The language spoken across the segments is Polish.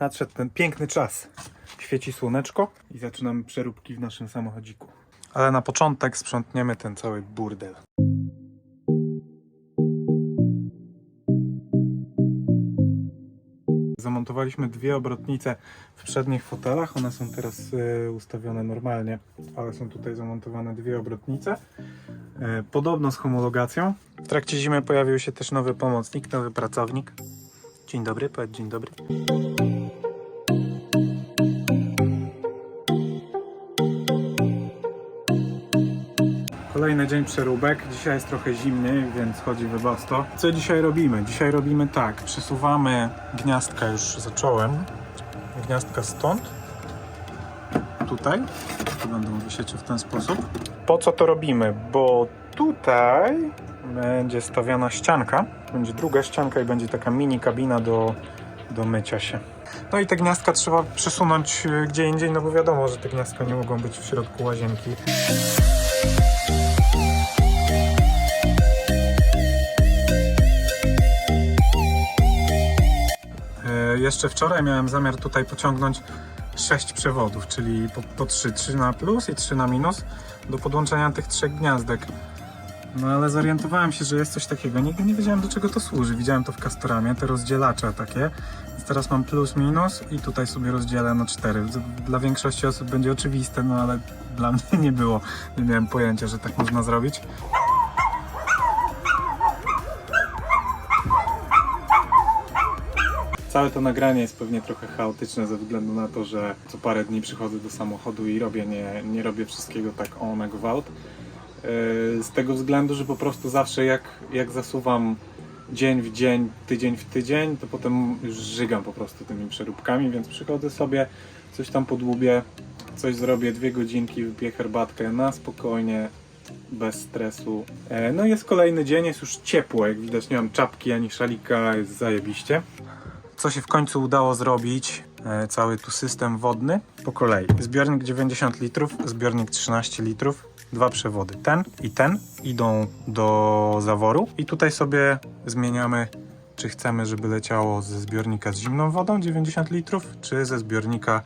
Nadszedł ten piękny czas. Świeci słoneczko i zaczynamy przeróbki w naszym samochodziku. Ale na początek sprzątniemy ten cały burdel. Zamontowaliśmy dwie obrotnice w przednich fotelach. One są teraz e, ustawione normalnie, ale są tutaj zamontowane dwie obrotnice. E, Podobno z homologacją. W trakcie zimy pojawił się też nowy pomocnik, nowy pracownik. Dzień dobry, powiedz dzień dobry. Kolejny dzień przeróbek. Dzisiaj jest trochę zimny, więc chodzi wybasto. Co dzisiaj robimy? Dzisiaj robimy tak. Przesuwamy gniazdka, już zacząłem. Gniazdka stąd. Tutaj. Tu będą wisieć w ten sposób. Po co to robimy? Bo tutaj będzie stawiana ścianka. Będzie druga ścianka i będzie taka mini kabina do, do mycia się. No i te gniazdka trzeba przesunąć e, gdzie indziej, no bo wiadomo, że te gniazdka nie mogą być w środku łazienki. Jeszcze wczoraj miałem zamiar tutaj pociągnąć 6 przewodów, czyli po, po 3, 3 na plus i 3 na minus do podłączenia tych trzech gniazdek. No ale zorientowałem się, że jest coś takiego. Nigdy nie wiedziałem do czego to służy. Widziałem to w Castoramie, te rozdzielacze takie. Więc teraz mam plus, minus i tutaj sobie rozdzielę na 4. Dla większości osób będzie oczywiste, no ale dla mnie nie było. Nie miałem pojęcia, że tak można zrobić. Całe to nagranie jest pewnie trochę chaotyczne ze względu na to, że co parę dni przychodzę do samochodu i robię, nie, nie robię wszystkiego tak o na gwałt. Yy, Z tego względu, że po prostu zawsze jak, jak zasuwam dzień w dzień, tydzień w tydzień, to potem już żygam po prostu tymi przeróbkami, więc przychodzę sobie, coś tam podłubię, coś zrobię, dwie godzinki, wypiję herbatkę na spokojnie, bez stresu. E, No jest kolejny dzień, jest już ciepło, jak widać nie mam czapki ani szalika, jest zajebiście co się w końcu udało zrobić, e, cały tu system wodny po kolei. Zbiornik 90 litrów, zbiornik 13 litrów, dwa przewody. Ten i ten idą do zaworu i tutaj sobie zmieniamy, czy chcemy, żeby leciało ze zbiornika z zimną wodą 90 litrów, czy ze zbiornika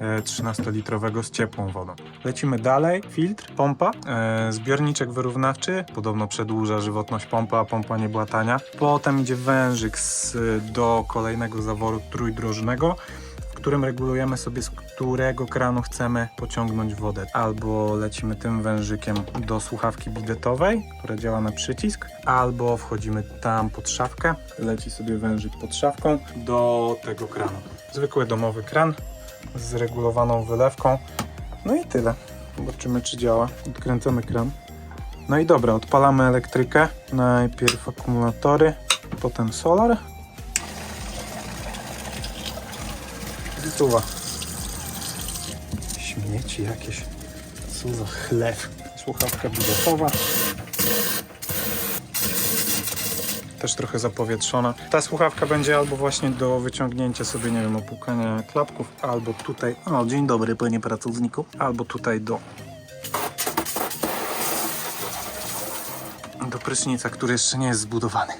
e, 13-litrowego z ciepłą wodą. Lecimy dalej. Filtr, pompa, e, zbiorniczek wyrównawczy, podobno przedłuża żywotność pompa, a pompa nie była tania. Potem idzie wężyk z, do kolejnego zaworu trójdrożnego, którym regulujemy sobie z którego kranu chcemy pociągnąć wodę. Albo lecimy tym wężykiem do słuchawki bidetowej, która działa na przycisk, albo wchodzimy tam pod szafkę, leci sobie wężyk pod szafką do tego kranu. Zwykły domowy kran z regulowaną wylewką. No i tyle. Zobaczymy, czy działa. Odkręcamy kran. No i dobra, odpalamy elektrykę. Najpierw akumulatory, potem solar. Zsuwa. Śmieci jakieś. Co za chlew. Słuchawka bidetowa. Też trochę zapowietrzona. Ta słuchawka będzie albo właśnie do wyciągnięcia sobie, nie wiem, opłukania klapków, albo tutaj. O, dzień dobry, panie pracowniku. Albo tutaj do. Do prysznica, który jeszcze nie jest zbudowany.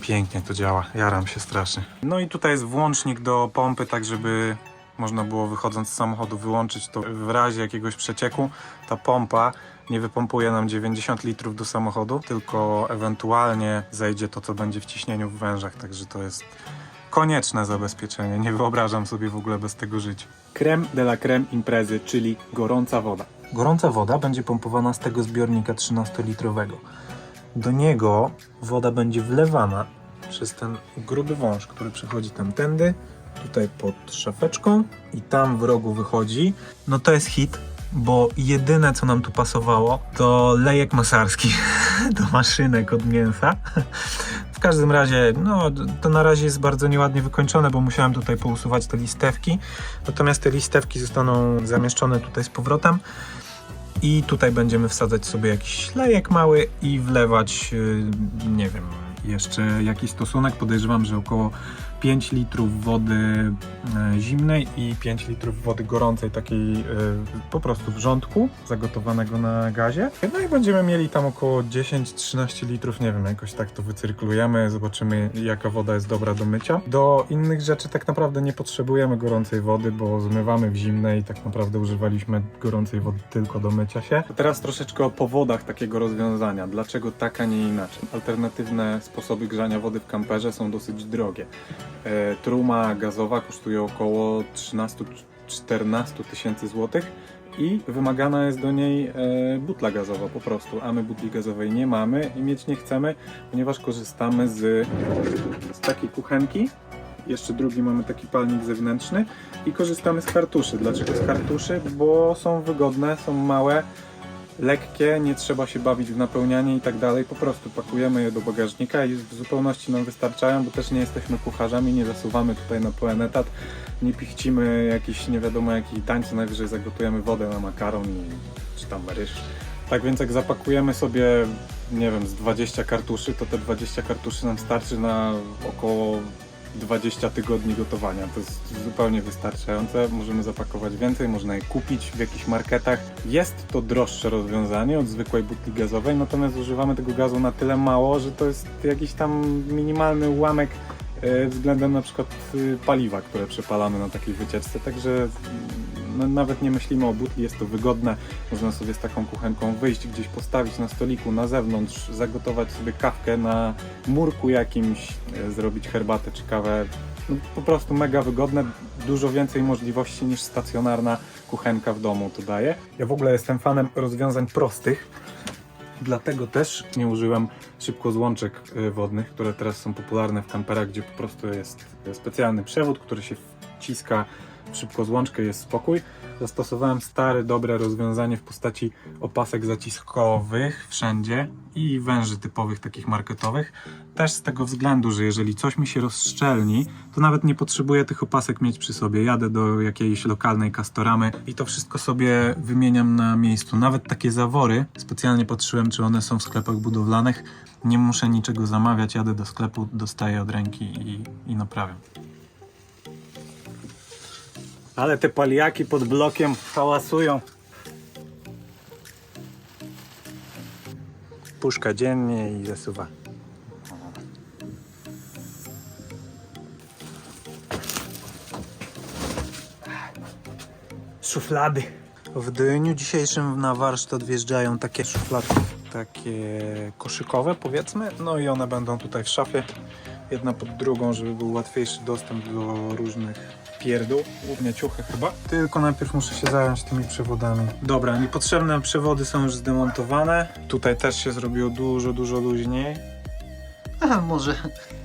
Pięknie to działa, jaram się strasznie. No i tutaj jest włącznik do pompy, tak żeby można było wychodząc z samochodu wyłączyć to w razie jakiegoś przecieku. Ta pompa nie wypompuje nam 90 litrów do samochodu, tylko ewentualnie zejdzie to, co będzie w ciśnieniu w wężach, także to jest konieczne zabezpieczenie. Nie wyobrażam sobie w ogóle bez tego żyć. Creme de la creme imprezy, czyli gorąca woda. Gorąca woda będzie pompowana z tego zbiornika 13-litrowego. Do niego woda będzie wlewana przez ten gruby wąż, który przechodzi tamtędy, tutaj pod szafeczką i tam w rogu wychodzi. No to jest hit, bo jedyne co nam tu pasowało to lejek masarski do maszynek od mięsa. W każdym razie, no to na razie jest bardzo nieładnie wykończone, bo musiałem tutaj pousuwać te listewki. Natomiast te listewki zostaną zamieszczone tutaj z powrotem. I tutaj będziemy wsadzać sobie jakiś lejek mały i wlewać, yy, nie wiem, jeszcze jakiś stosunek. Podejrzewam, że około 5 litrów wody e, zimnej i 5 litrów wody gorącej, takiej e, po prostu wrzątku, zagotowanego na gazie. No i będziemy mieli tam około 10-13 litrów, nie wiem, jakoś tak to wycyrklujemy, zobaczymy jaka woda jest dobra do mycia. Do innych rzeczy tak naprawdę nie potrzebujemy gorącej wody, bo zmywamy w zimnej tak naprawdę używaliśmy gorącej wody tylko do mycia się. Teraz troszeczkę o powodach takiego rozwiązania. Dlaczego tak, a nie inaczej? Alternatywne sposoby grzania wody w kamperze są dosyć drogie. E, Truma gazowa kosztuje około 13-14 tysięcy złotych i wymagana jest do niej e, butla gazowa po prostu, a my butli gazowej nie mamy i mieć nie chcemy, ponieważ korzystamy z, z takiej kuchenki. Jeszcze drugi mamy taki palnik zewnętrzny i korzystamy z kartuszy. Dlaczego z kartuszy? Bo są wygodne, są małe, lekkie, nie trzeba się bawić w napełnianie i tak dalej. Po prostu pakujemy je do bagażnika i w zupełności nam wystarczają, bo też nie jesteśmy kucharzami, nie zasuwamy tutaj na pełen etat, nie pichcimy jakiś nie wiadomo jaki tańce, najwyżej zagotujemy wodę na makaron i, czy tam ryż. Tak więc jak zapakujemy sobie, nie wiem, z 20 kartuszy, to te 20 kartuszy nam starczy na około 20 tygodni gotowania. To jest zupełnie wystarczające. Możemy zapakować więcej, można je kupić w jakichś marketach. Jest to droższe rozwiązanie od zwykłej butli gazowej, natomiast używamy tego gazu na tyle mało, że to jest jakiś tam minimalny ułamek e, względem na przykład y, paliwa, które przepalamy na takiej wycieczce. Także nawet nie myślimy o butli, jest to wygodne. Można sobie z taką kuchenką wyjść, gdzieś postawić na stoliku, na zewnątrz, zagotować sobie kawkę na murku jakimś, e, zrobić herbatę czy kawę. No, po prostu mega wygodne, dużo więcej możliwości niż stacjonarna kuchenka w domu to daje. Ja w ogóle jestem fanem rozwiązań prostych, dlatego też nie użyłem szybkozłączek y, wodnych, które teraz są popularne w kamperach, gdzie po prostu jest specjalny przewód, który się wciska w szybkozłączkę, jest spokój. Zastosowałem stare, dobre rozwiązanie w postaci opasek zaciskowych wszędzie i węży typowych, takich marketowych. Też z tego względu, że jeżeli coś mi się rozszczelni, to nawet nie potrzebuję tych opasek mieć przy sobie. Jadę do jakiejś lokalnej kastoramy i to wszystko sobie wymieniam na miejscu. Nawet takie zawory, specjalnie patrzyłem, czy one są w sklepach budowlanych. Nie muszę niczego zamawiać, jadę do sklepu, dostaję od ręki i, i naprawiam. Ale te paliaki pod blokiem hałasują. Puszka dziennie i zasuwa. Szuflady. W dniu dzisiejszym na warsztat wjeżdżają takie szufladki, takie koszykowe powiedzmy, no i one będą tutaj w szafie, jedna pod drugą, żeby był łatwiejszy dostęp do różnych pierdół, głównie ciuchy chyba. Tylko najpierw muszę się zająć tymi przewodami. Dobra, niepotrzebne przewody są już zdemontowane. Tutaj też się zrobiło dużo, dużo luźniej. Aha, może,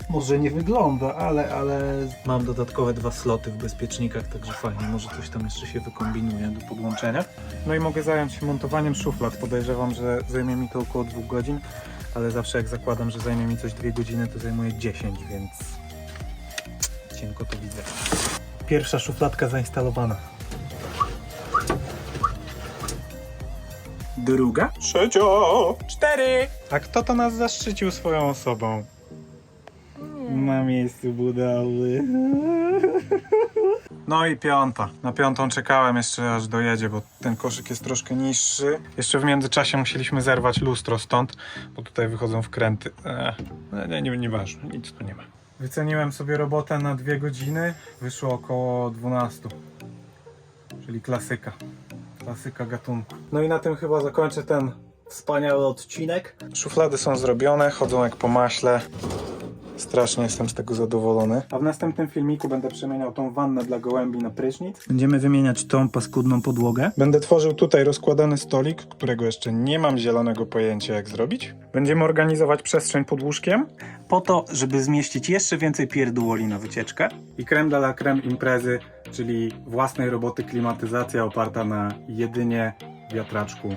może nie wygląda, ale, ale mam dodatkowe dwa sloty w bezpiecznikach, także fajnie, może coś tam jeszcze się wykombinuje do podłączenia. No i mogę zająć się montowaniem szuflad. Podejrzewam, że zajmie mi to około dwóch godzin, ale zawsze jak zakładam, że zajmie mi coś dwie godziny, to zajmuje 10, więc cienko to widzę. Pierwsza szufladka zainstalowana. Druga. Trzecia. Cztery. A kto to nas zaszczycił swoją osobą? Na miejscu budowy. No i piąta. Na piątą czekałem jeszcze aż dojedzie, bo ten koszyk jest troszkę niższy. Jeszcze w międzyczasie musieliśmy zerwać lustro stąd, bo tutaj wychodzą wkręty. Eee, nie, nie, nieważne, nic tu nie ma. Wyceniłem sobie robotę na dwie godziny. Wyszło około 12. Czyli klasyka. Klasyka gatunku. No i na tym chyba zakończę ten wspaniały odcinek. Szuflady są zrobione, chodzą jak po maśle. Strasznie jestem z tego zadowolony. A w następnym filmiku będę przemieniał tą wannę dla gołębi na prysznic. Będziemy wymieniać tą paskudną podłogę. Będę tworzył tutaj rozkładany stolik, którego jeszcze nie mam zielonego pojęcia jak zrobić. Będziemy organizować przestrzeń pod łóżkiem, po to, żeby zmieścić jeszcze więcej pierdółoli na wycieczkę. I creme de la creme imprezy, czyli własnej roboty klimatyzacja oparta na jedynie wiatraczku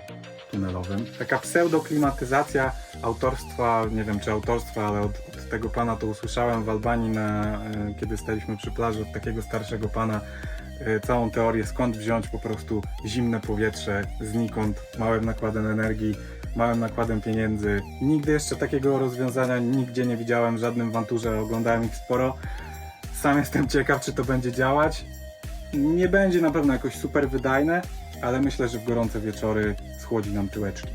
tunelowym. Taka pseudoklimatyzacja autorstwa, nie wiem czy autorstwa, ale od, od tego pana to usłyszałem w Albanii, na, e, kiedy staliśmy przy plaży, od takiego starszego pana e, całą teorię, skąd wziąć po prostu zimne powietrze znikąd, małym nakładem energii, małym nakładem pieniędzy. Nigdy jeszcze takiego rozwiązania nigdzie nie widziałem w żadnym wanturze, oglądałem ich sporo. Sam jestem ciekaw, czy to będzie działać. Nie będzie na pewno jakoś super wydajne, ale myślę, że w gorące wieczory schłodzi nam tyłeczki.